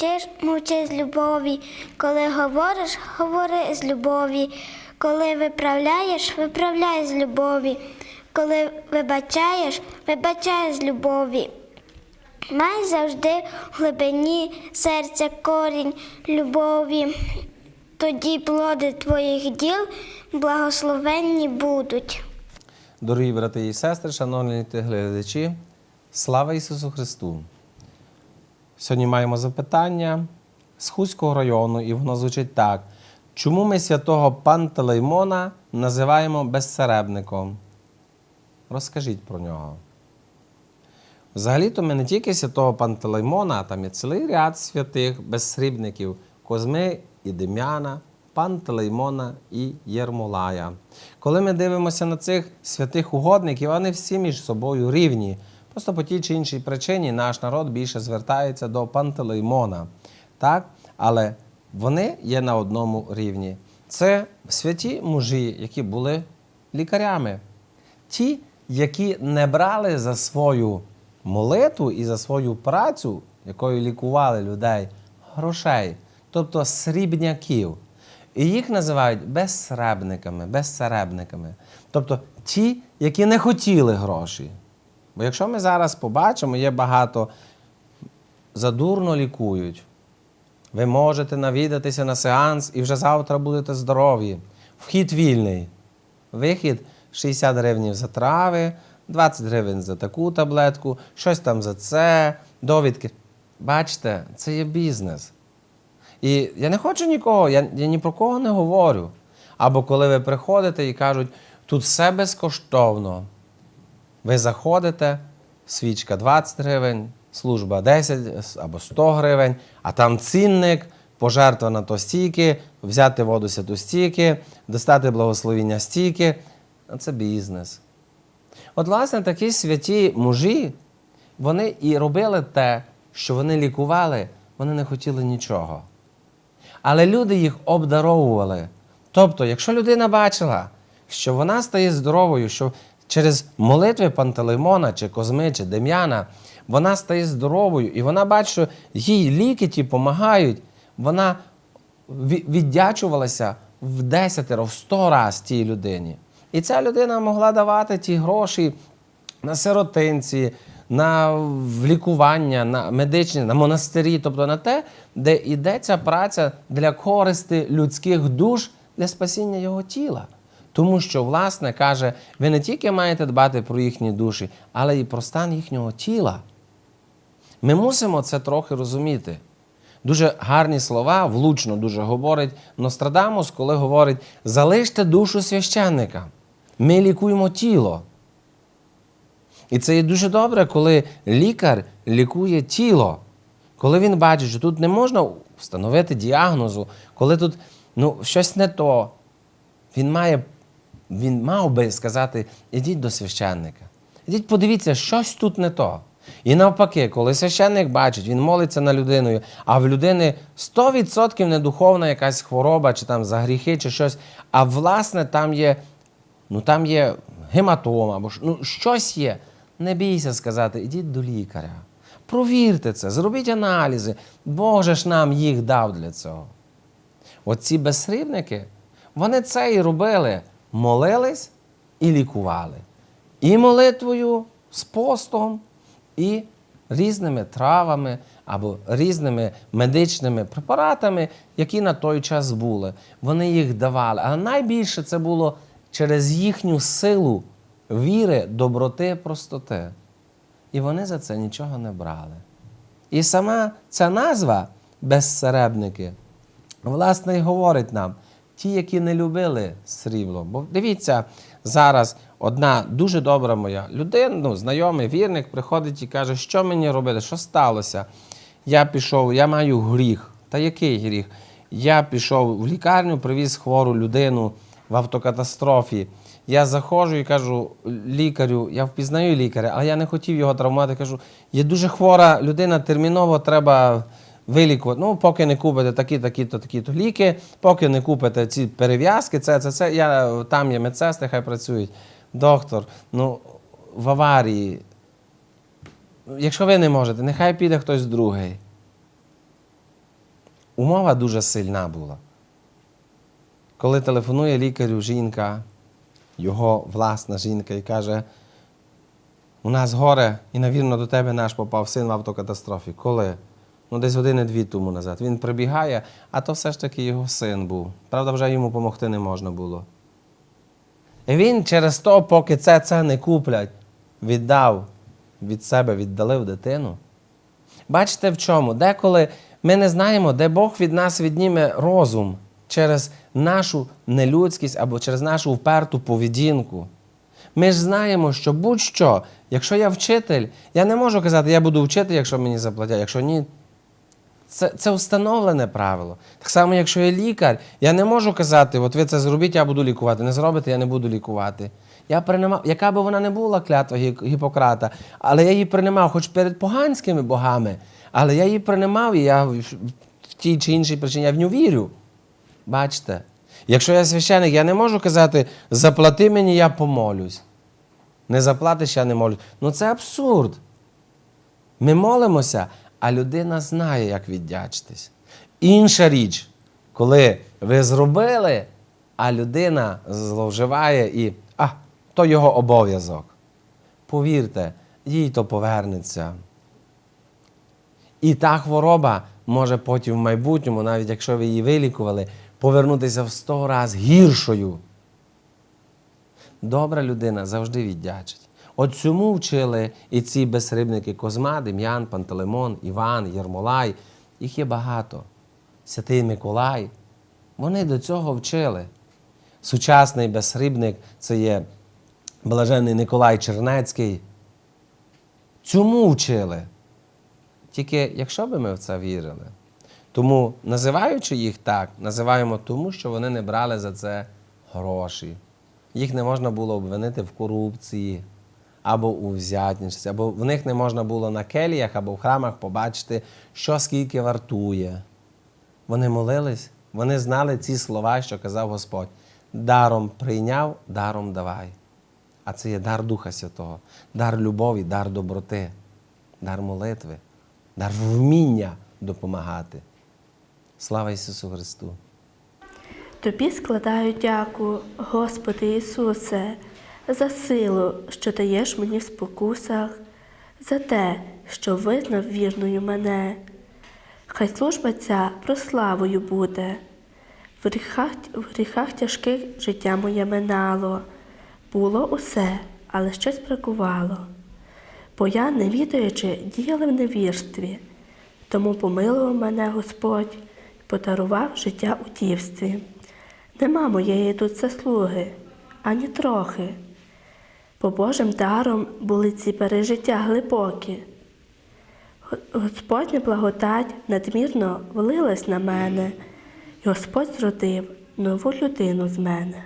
мовчиш, мовчи з любові. Коли говориш, говори з любові. Коли виправляєш, виправляй з любові. Коли вибачаєш, вибачай з любові. Май завжди в глибині серця корінь любові. Тоді плоди твоїх діл благословенні будуть. Дорогі брати і сестри, шановні глядачі, слава Ісусу Христу! Сьогодні маємо запитання з Хуського району, і воно звучить так: чому ми святого Пантелеймона називаємо безсеребником? Розкажіть про нього. Взагалі-то ми не тільки святого Пантелеймона, а там є цілий ряд святих безсрібників Козми і Дем'яна, Пантелеймона і Єрмолая. Коли ми дивимося на цих святих угодників, вони всі між собою рівні. Просто по тій чи іншій причині наш народ більше звертається до Пантелеймона. Так? Але вони є на одному рівні. Це святі мужі, які були лікарями. Ті, які не брали за свою молитву і за свою працю, якою лікували людей, грошей, тобто срібняків. І їх називають безсребниками, безсеребниками. Тобто ті, які не хотіли гроші. Бо якщо ми зараз побачимо, є багато задурно лікують. Ви можете навідатися на сеанс і вже завтра будете здорові. Вхід вільний. Вихід 60 гривень за трави, 20 гривень за таку таблетку, щось там за це, довідки. Бачите, це є бізнес. І я не хочу нікого, я, я ні про кого не говорю. Або коли ви приходите і кажуть, тут все безкоштовно. Ви заходите, свічка 20 гривень, служба 10 або 100 гривень, а там цінник, пожертва на то стільки, взяти воду святу стільки, достати благословіння стільки. А Це бізнес. От, власне, такі святі мужі, вони і робили те, що вони лікували, вони не хотіли нічого. Але люди їх обдаровували. Тобто, якщо людина бачила, що вона стає здоровою, що через молитви Пантелеймона, чи Козми, чи Дем'яна, вона стає здоровою, і вона бачить, що їй ліки ті допомагають, вона віддячувалася в десятеро, в сто раз тій людині. І ця людина могла давати ті гроші на сиротинці, на лікування, на медичні, на монастирі, тобто на те, де йдеться праця для користи людських душ для спасіння його тіла. Тому що, власне, каже, ви не тільки маєте дбати про їхні душі, але й про стан їхнього тіла. Ми мусимо це трохи розуміти. Дуже гарні слова, влучно дуже говорить Нострадамус, коли говорить: залиште душу священника. Ми лікуємо тіло. І це є дуже добре, коли лікар лікує тіло. Коли він бачить, що тут не можна встановити діагнозу, коли тут ну, щось не то, він має, він мав би сказати: ідіть до священника. Ідіть, подивіться, щось тут не то. І навпаки, коли священник бачить, він молиться на людиною, а в людини 100% не духовна якась хвороба, чи там за гріхи, чи щось, а власне там є, ну там є гематома, або ну, щось є. Не бійся сказати, ідіть до лікаря. Провірте це, зробіть аналізи. Бог же ж нам їх дав для цього. Оці безсрібники, вони це і робили. Молились і лікували. І молитвою, з постом, і різними травами або різними медичними препаратами, які на той час були. Вони їх давали. Але найбільше це було через їхню силу віри, доброти, простоти. І вони за це нічого не брали. І сама ця назва безсеребники, власне, і говорить нам, ті, які не любили срібло. Бо дивіться, зараз одна дуже добра моя людина, ну, знайомий вірник, приходить і каже, що мені робити, що сталося. Я пішов, я маю гріх. Та який гріх? Я пішов в лікарню, привіз хвору людину в автокатастрофі. Я заходжу і кажу лікарю, я впізнаю лікаря, але я не хотів його травмувати. Кажу, є дуже хвора людина, терміново треба вилікувати. Ну, поки не купите такі, такі, то такі то ліки, поки не купите ці перев'язки, це, це, це. Я, там є медсестри, хай працюють. Доктор, ну в аварії. Якщо ви не можете, нехай піде хтось другий. умова дуже сильна була. Коли телефонує лікарю жінка, його власна жінка, і каже, у нас горе, і, навірно, до тебе наш попав син в автокатастрофі. Коли? Ну, десь години-дві тому назад. Він прибігає, а то все ж таки його син був. Правда, вже йому допомогти не можна було. І він через то, поки це це не куплять, віддав від себе, віддалив дитину. Бачите в чому? Деколи ми не знаємо, де Бог від нас відніме розум через нашу нелюдськість або через нашу вперту поведінку. Ми ж знаємо, що будь-що, якщо я вчитель, я не можу казати, я буду вчити, якщо мені заплатять, якщо ні. Це, це встановлене правило. Так само, якщо я лікар, я не можу казати, от ви це зробіть, я буду лікувати. Не зробите, я не буду лікувати. Я приймав, яка би вона не була клятва Гі- Гіппократа, але я її приймав, хоч перед поганськими богами, але я її приймав, і я в тій чи іншій причині я в нього вірю. Бачите? Якщо я священик, я не можу казати, заплати мені, я помолюсь. Не заплатиш, я не молюсь. Ну це абсурд. Ми молимося, а людина знає, як віддячитись. Інша річ, коли ви зробили, а людина зловживає і а, то його обов'язок. Повірте, їй то повернеться. І та хвороба може потім в майбутньому, навіть якщо ви її вилікували, повернутися в сто раз гіршою. Добра людина завжди віддячить. От цьому вчили і ці безрибники Козма, Дем'ян, Пантелеймон, Іван, Єрмолай. Їх є багато. Святий Миколай. Вони до цього вчили. Сучасний безрибник це є блаженний Николай Чернецький. Цьому вчили. Тільки якщо би ми в це вірили. Тому, називаючи їх так, називаємо тому, що вони не брали за це гроші. Їх не можна було обвинити в корупції або у взятничці, або в них не можна було на келіях або в храмах побачити, що скільки вартує. Вони молились, вони знали ці слова, що казав Господь. Даром прийняв, даром давай. А це є дар Духа Святого, дар любові, дар доброти, дар молитви, дар вміння допомагати. Слава Ісусу Христу! Тобі складаю дяку, Господи Ісусе, за силу, що даєш мені в спокусах, за те, що визнав вірною мене. Хай служба ця прославою буде. В гріхах, в гріхах тяжких життя моє минало. Було усе, але щось бракувало. Бо я, не відаючи, діяла в невірстві. Тому помилував мене Господь, подарував життя у дівстві. Нема моєї тут заслуги, ані трохи. Бо Божим даром були ці пережиття глибокі. Господня благодать надмірно влилась на мене, і Господь зродив нову людину з мене.